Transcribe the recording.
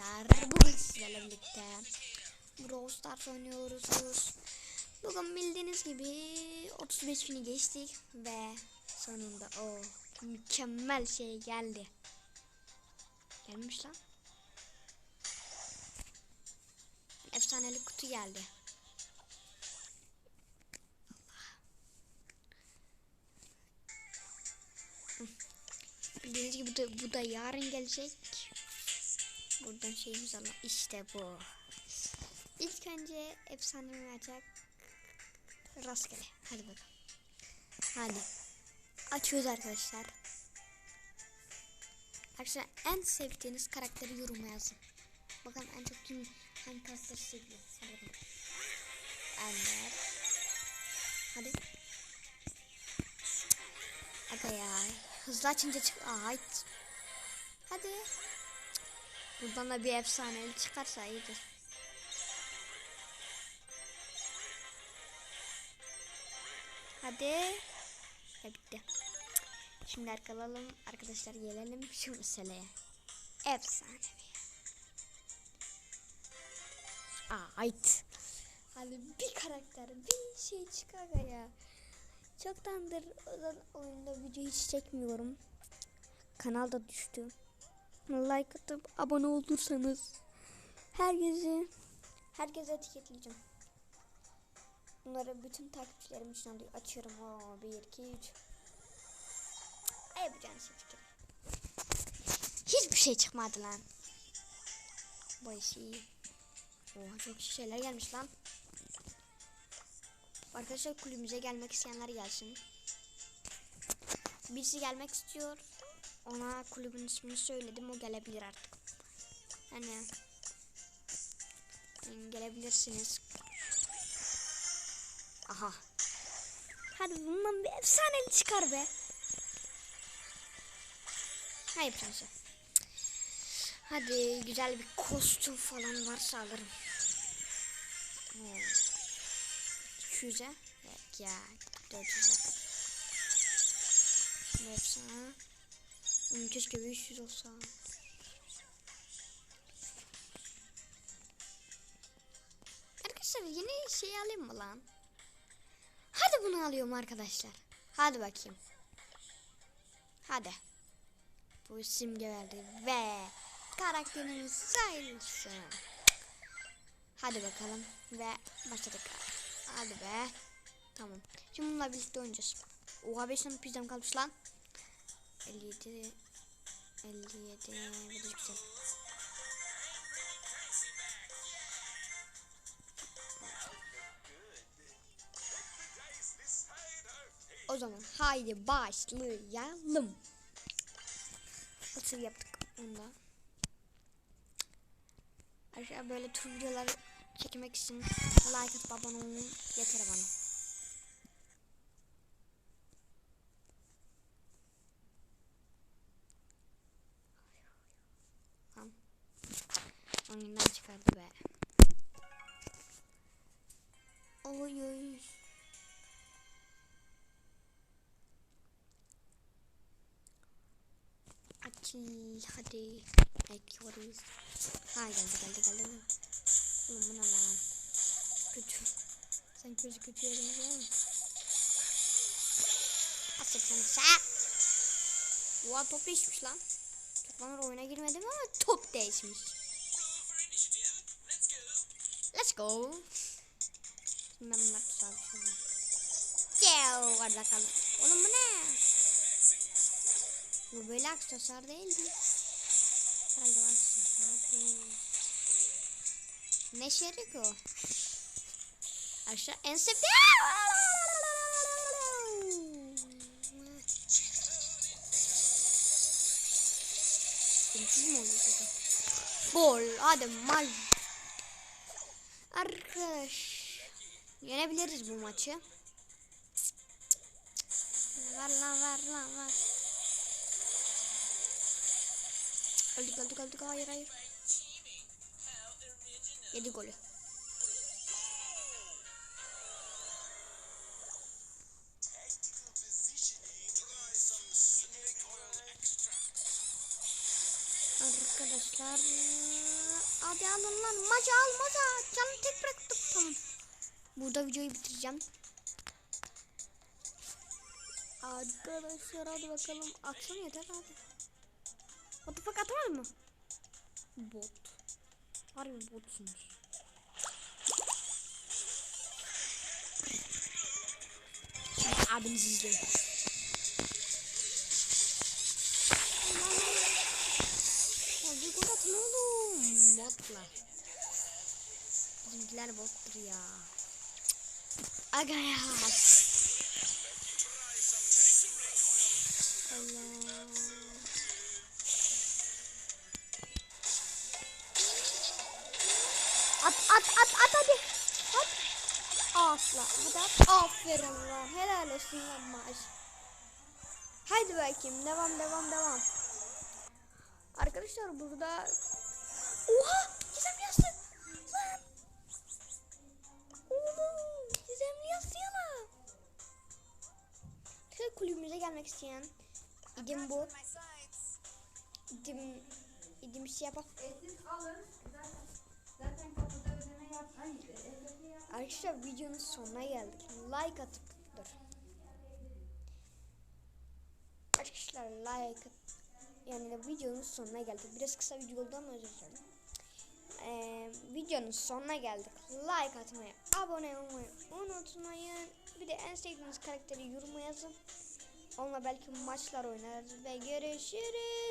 arkadaşlar. Bugün sizlerle birlikte Brawl Stars oynuyoruz. Bugün bildiğiniz gibi 35 günü geçtik ve sonunda o mükemmel şey geldi. Gelmiş lan. Efsaneli kutu geldi. Bildiğiniz gibi bu da, bu da yarın gelecek. Buradan şeyimiz ama işte bu. İlk önce efsane olacak. Rastgele. Hadi bakalım. Hadi. Açıyoruz arkadaşlar. Arkadaşlar en sevdiğiniz karakteri yoruma yazın. Bakın en çok kim hangi karakteri seviyor. Hadi bakalım. Ender. Hadi. Aga ya. Hızlı açınca çık. Ay. Hadi. Buradan da bir efsaneli çıkarsa iyidir. Hadi. Ya bitti. Şimdi arkalalım. Arkadaşlar gelelim şu meseleye. Efsanevi. Ait. Hadi bir karakter bir şey çıkar ya. Çoktandır oyunda video hiç çekmiyorum. Kanal da düştü. Like atıp abone olursanız herkesi herkese etiketleyeceğim. Bunları bütün takipçilerim için. Açıyorum. Oo, 1 2 3. Yapacağım şey çıkıyor. Hiçbir şey çıkmadı lan. Bu iş iyi. Oha çok şeyler gelmiş lan. Arkadaşlar kulübümüze gelmek isteyenler gelsin. Birisi gelmek istiyor. Ona kulübün ismini söyledim. O gelebilir artık. Yani gelebilirsiniz. Aha. Hadi bundan bir efsaneli çıkar be. Hayır prensi. Hadi güzel bir kostüm falan varsa alırım. Oo. 200'e. Evet ya. 400'e. Ne efsane. Keşke 500 olsa. Arkadaşlar yeni şey alayım mı lan? Hadi bunu alıyorum arkadaşlar. Hadi bakayım. Hadi. Bu simge verdi ve karakterimiz sayılsın. Hadi bakalım ve başladık. Hadi be. Tamam. Şimdi bununla birlikte oynayacağız. Oha 5 tane pizzam kalmış lan. 57 57 bu da güzel. O zaman haydi başlayalım. Nasıl yaptık onu da. Arkadaşlar böyle tür videolar çekmek için like atıp abone olun yeter bana. Tamam. Oyundan çıkardı be. Oy oy. Açıl hadi. Bekliyoruz. Ha geldi geldi geldi. Oğlum bu ne lan? Kötü. Sen kötü kötü yere mi? Asıksın sen. Oha top değişmiş lan. Toplanır oyuna girmedim ama top değişmiş. Go. Şimdi ben bunları tutarım. Gel orada kalın. Oğlum bu ne? Bu böyle aksesuar değildi. Herhalde aksesuar değil. Ne şerik o? Aşağı en sevdiğim. Kim oldu? Gol. Hadi mal. Arkadaş. Yenebiliriz bu maçı. Ver lan ver lan ver. Öldük öldük öldük hayır hayır. Yedi golü. Arkadaşlar Hadi alın lan maçı al maça. Canı tek bıraktım tamam. Burada videoyu bitireceğim. Arkadaşlar hadi bakalım. Aksana yeter hadi. What the fuck atamaz mı? Bot. Harbi botsunuz. Şimdi abinizi izleyin. Bizimkiler bottur ya. Aga ya. Allah. At at at at hadi. At. Asla. Hadi at. Aferin lan. Helal olsun lan maaş. Haydi bakayım. Devam devam devam. Arkadaşlar burada Oha! Gizem yazdı. Gelmek isteyen idim bu. İdim idim şey yapar. Arkadaşlar videonun sonuna geldik. Like atıp dur. Arkadaşlar like yani de videonun sonuna geldik. Biraz kısa video oldu ama özür dilerim. Ee, videonun sonuna geldik. Like atmayı, abone olmayı unutmayın. Bir de en sevdiğiniz karakteri yoruma yazın. Onunla belki maçlar oynarız ve görüşürüz.